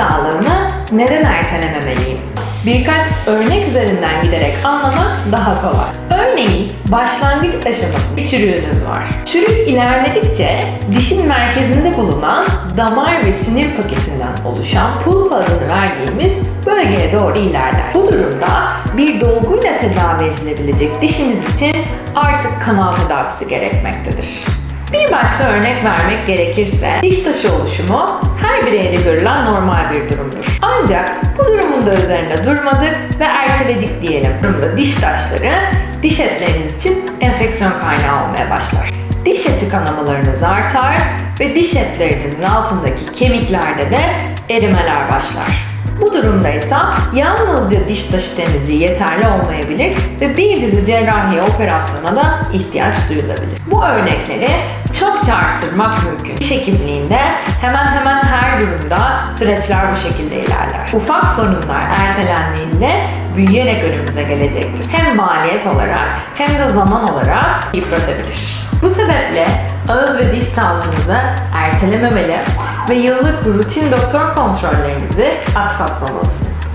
sağlığımı neden ertelememeliyim? Birkaç örnek üzerinden giderek anlamak daha kolay. Örneğin başlangıç aşaması bir çürüğünüz var. Çürük ilerledikçe dişin merkezinde bulunan damar ve sinir paketinden oluşan pulpa adını verdiğimiz bölgeye doğru ilerler. Bu durumda bir dolguyla tedavi edilebilecek dişiniz için artık kanal tedavisi gerekmektedir. Bir başka örnek vermek gerekirse diş taşı oluşumu her bireyde görülen normal bir durumdur. Ancak bu durumun da üzerinde durmadık ve erteledik diyelim. Bu durumda diş taşları diş etleriniz için enfeksiyon kaynağı olmaya başlar. Diş eti kanamalarınız artar ve diş etlerinizin altındaki kemiklerde de erimeler başlar. Bu durumda ise yalnızca diş taşı temizliği yeterli olmayabilir ve bir dizi cerrahi operasyona da ihtiyaç duyulabilir. Bu örnekleri çokça arttırmak mümkün. Diş hekimliğinde hemen hemen her durumda süreçler bu şekilde ilerler. Ufak sorunlar ertelendiğinde büyüyerek önümüze gelecektir. Hem maliyet olarak hem de zaman olarak yıpratabilir. Bu sebeple ağız ve diş sağlığınızı ertelememeli ve yıllık rutin doktor kontrollerinizi aksatmamalısınız.